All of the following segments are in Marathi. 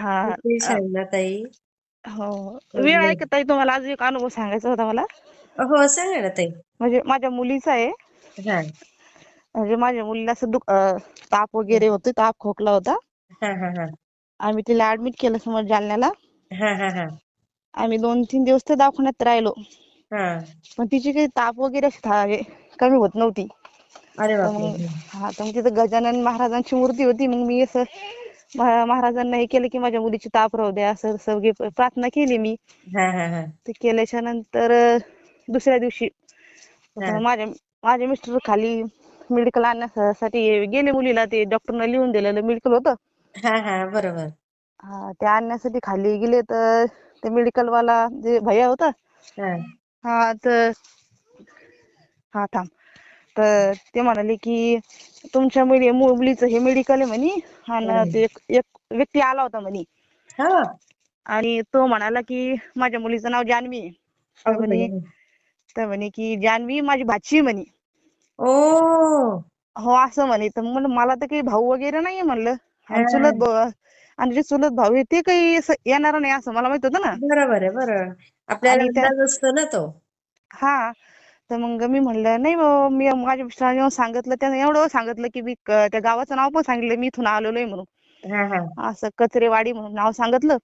हा अ, ताई? हो वेळ आहे का ताई तुम्हाला? आज एक अनुभव सांगायचा होता मला. हो सांगा ना ताई. म्हणजे माझ्या मुलीचा आहे. हा. म्हणजे माझ्या मुलीला असं दुख अ, ताप वगैरे होते ताप खोकला होता. हा हा हा. आम्ही तिला ऍडमिट केलं समोर जालन्याला. हा हा हा. आम्ही दोन तीन दिवस त्या दवाखान्यात राहिलो. हा. पण तिची काही ताप वगैरे अशी था- कमी होत नव्हती. अरे तर बापरे मग हा तर मग तिथं गजानन महाराजांची मूर्ती होती. मग मी असं महाराजांना हे केलं की माझ्या मुलीची ताप राहू द्या असं सगळी प्रार्थना केली मी. हा हा हा. ते केल्याच्यानंतर दुसऱ्या दिवशी माझ्या माझे मिस्टर खाली मेडिकल आणण्यासाठी गेले मुलीला ते डॉक्टरनं लिहून दिलेलं मेडिकल होतं. हा हा बरोबर. हा ते आणण्यासाठी खाली गेले तर ते मेडिकल वाला जे भैया होता हा तर हा थांब. तर ते म्हणाले की तुमच्या मुली मुलीचं हे मेडिकल आहे म्हणे आणि ते एक एक व्यक्ती आला होता म्हणे. हा. आणि तो म्हणाला की माझ्या मुलीचं नाव जान्हवी आहे. तर म्हणे. तर म्हणे की जान्हवी माझी भाची आहे म्हणे. ओ. हो असं म्हणे. तर म्हणलं मला तर काही भाऊ वगैरे नाहीये म्हणलं. आणि हा. चुलत भाऊ आणि जे चुलत भाऊ आहे ते काही असं येणार नाही असं मला माहीत होतं ना. बरोबर आहे बरोबर. आपल्याला आणि त्या- अंदाज असतो ना तो. हा. तर मग मी म्हणलं नाही मी माझ्या मिस्टरांनी येऊन सांगितलं त्याने एवढं सांगितलं की मी क- त्या गावाचं नाव पण सांगितलं मी इथून आलेलो आहे म्हणून. हा हा. असं कचरेवाडी म्हणून नाव सांगितलं.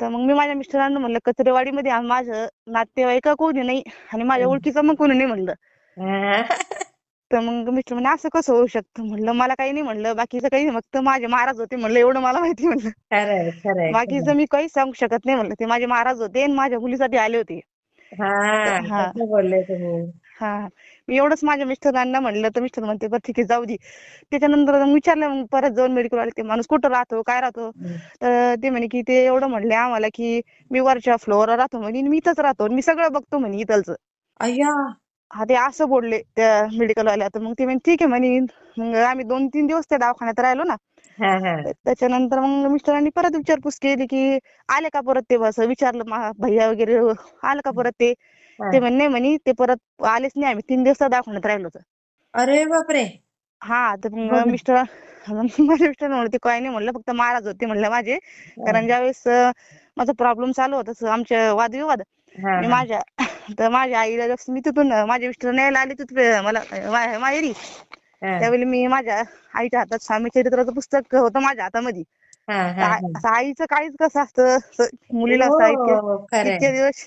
तर मग मी माझ्या मिस्टरांना म्हणलं कचरेवाडीमध्ये आ- माझं नातेवाईक कोणी नाही आणि माझ्या. ओळखीचं मग कोणी नाही म्हणलं. तर मग मिस्टर म्हणे असं कसं होऊ शकतं? म्हणलं मला काही नाही म्हणलं बाकीचं काही नाही. फक्त माझे महाराज होते म्हणलं एवढं मला माहिती म्हणलं बाकीचं मी काहीच सांगू शकत नाही म्हणलं ते माझे महाराज होते आणि माझ्या मुलीसाठी आले होते. हा हा. बोलले तुम्ही. हा. मी एवढंच माझ्या मिस्टरांना म्हणलं तर मिस्टर म्हणते बरं ठीक आहे जाऊ दे. त्याच्यानंतर मग विचारलं मग परत जाऊन मेडिकल वाले ते माणूस कुठं राहतो काय राहतो? हं. तर ते म्हणे की ते एवढं म्हणले आम्हाला की मी वरच्या फ्लोअरवर राहतो म्हणे आणि मी इथंच राहतो आणि मी सगळं बघतो म्हणे इथलचं. अय्या. हा ते असं बोलले त्या मेडिकल वाल्या तर मग ते म्हणे ठीक आहे म्हणे. मग आम्ही दोन तीन दिवस त्या दवाखान्यात राहिलो ना त्याच्यानंतर मग मिस्टरांनी परत विचारपूस केली की आले का परत ते बस विचारलं भैया वगैरे आलं का परत ते. ते म्हणे नाही म्हणे ते परत आलेच नाही आम्ही तीन दिवस दवाखान्यात राहिलो अरे बापरे! हा तर मग. मिस्टर माझे मिस्टर म्हणले ते काय नाही म्हणलं फक्त महाराज होते म्हणलं माझे. कारण ज्यावेळेस माझा प्रॉब्लेम चालू होता स- आमचे वादविवाद मी माझ्या तर माझ्या आईला मी तिथून अं, माझे मिस्टर न्यायला आले तिथे मला माहेरी. त्यावेळी मी माझ्या आईच्या हातात स्वामी चरित्राचं पुस्तक होतं माझ्या हातामध्ये. असं आईचं काहीच कसं असतं असं मुलीला इतके हो. इतके दिवस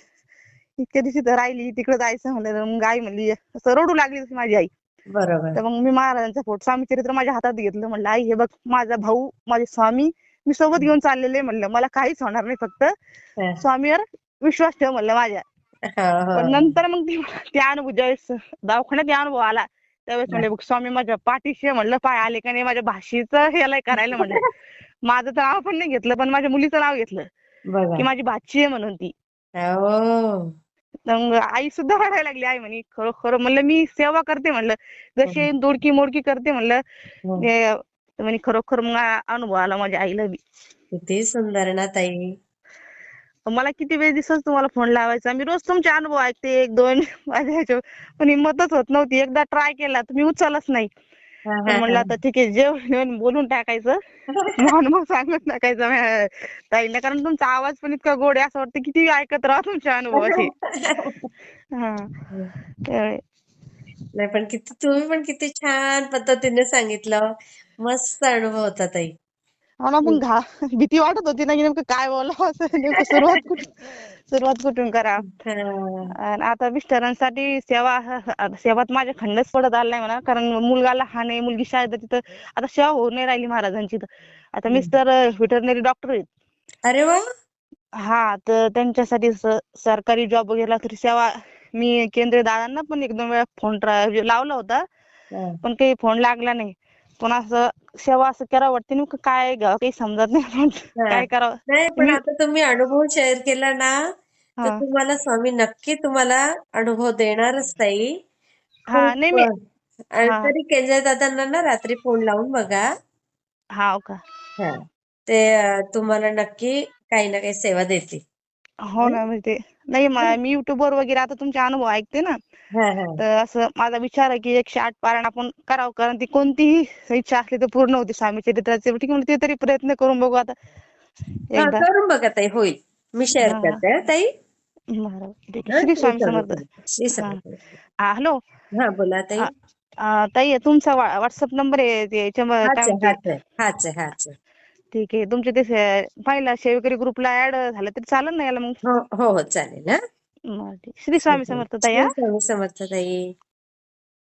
इतके दिवस इथं राहिली तिकडे जायचं म्हणलं मग आई म्हणली असं रडू लागली तशी माझी आई. बरोबर. तर मग मी महाराजांचा फोटो स्वामी चरित्र माझ्या हातात घेतलं म्हणलं आई हे बघ माझा भाऊ माझे स्वामी मी सोबत घेऊन चाललेले म्हणलं. मला काहीच होणार नाही फक्त. स्वामीवर विश्वास ठेव म्हणलं माझ्या. हो, पण हो. नंतर मग ते ते अनुभव ज्यावेळेस दवाखान्यात अनुभव आला त्यावेळेस म्हणले स्वामी माझ्या पाठीशी आहे. म्हणलं पाय आले का नाही माझ्या भाषेचं ह्याला करायला? म्हणलं. माझं तर नाव पण नाही घेतलं पण माझ्या मुलीचं नाव घेतलं. की माझी भाची आहे म्हणून ती. मग आई सुद्धा रडायला लागली. आई म्हणे खरं खरं म्हणलं मी सेवा करते. म्हणलं जशी दोडकी मोडकी करते. म्हणलं म्हणे खरोखर मग अनुभव आला माझ्या आईला बी. किती सुंदर ना ताई. मला किती वेळ दिवस तुम्हाला फोन लावायचा? मी रोज तुमचे अनुभव ऐकते एक दोन माझ्या ह्याच्या पण हिंमतच होत नव्हती. एकदा ट्राय केला तुम्ही उचलच नाही. तर म्हणलं आता ठीक आहे जेवण बोलून टाकायचं. अनुभव सांगून टाकायचा ताईला कारण तुमचा आवाज पण इतका गोड आहे असं वाटतं किती ऐकत राहा तुमचे अनुभवाचे हा. नाही पण किती तुम्ही पण किती छान पद्धतीने सांगितलं. मस्त अनुभव होता ताई. ना पण घा. भीती वाटत होती ना की नेमकं काय बोलावं असं. नेमकं सुरुवात कुठून सुरुवात कुठून करा. आणि आता मिस्टरांसाठी सेवा सेवात माझ्या खंडच पडत आला नाही म्हणा. कारण मुलगा लहान आहे मुलगी शाळेत तिथं आता सेवा होऊ नाही राहिली महाराजांची तर. आता मिस्टर व्हेटरनरी डॉक्टर आहेत. अरे वा! हा तर त्यांच्यासाठी सरकारी जॉब वगैरे तरी सेवा मी केंद्रीय दादांना पण एक दोन वेळा फोन लावला होता. पण काही फोन लागला नाही. पण असं सेवा असं करावं वाटते नेमकं काय घ्यावं काही समजत नाही पण काय करावं? नाही पण आता तुम्ही अनुभव शेअर केला ना तर. तुम्हाला स्वामी नक्की तुम्हाला अनुभव देणारच ताई. हा नाही मी आणि. तरी केंद्र दादांना ना रात्री फोन लावून बघा. हा का? हा. ते अं, तुम्हाला नक्की काही ना काही सेवा देतील. हो ना म्हणजे ते नाही म- मी युट्यूबवर वगैरे आता तुमचे अनुभव ऐकते ना. हा हा. तर असं माझा विचार आहे की एकशे आठ पारायण आपण करावं कारण ती कोणतीही इच्छा असली तर पूर्ण होती स्वामी चरित्राचे. ठीक आहे ते तरी प्रयत्न करून बघू आता. हा, एकदा. करून बघा ताई होईल. मी शेअर हा. करते हा, ताई. बरं ठीक आहे. श्री श्री स्वामी समर्थ. श्री. हा. हॅलो. हा बोला ताई. ताई तुमचा व्हॉट्सअप नंबर आहे ते याच्या म- हाच काय आहे म्हणते? हाच आहे हाच आहे हाच आहे. ठीक आहे. तुमचे ते पाहिला शेवकरी ग्रुपला ऍड झालं तरी चालेल ना याला मग? हो हो हो चालेल हा. श्री स्वामी समर्थ ताई समर्थ ताई.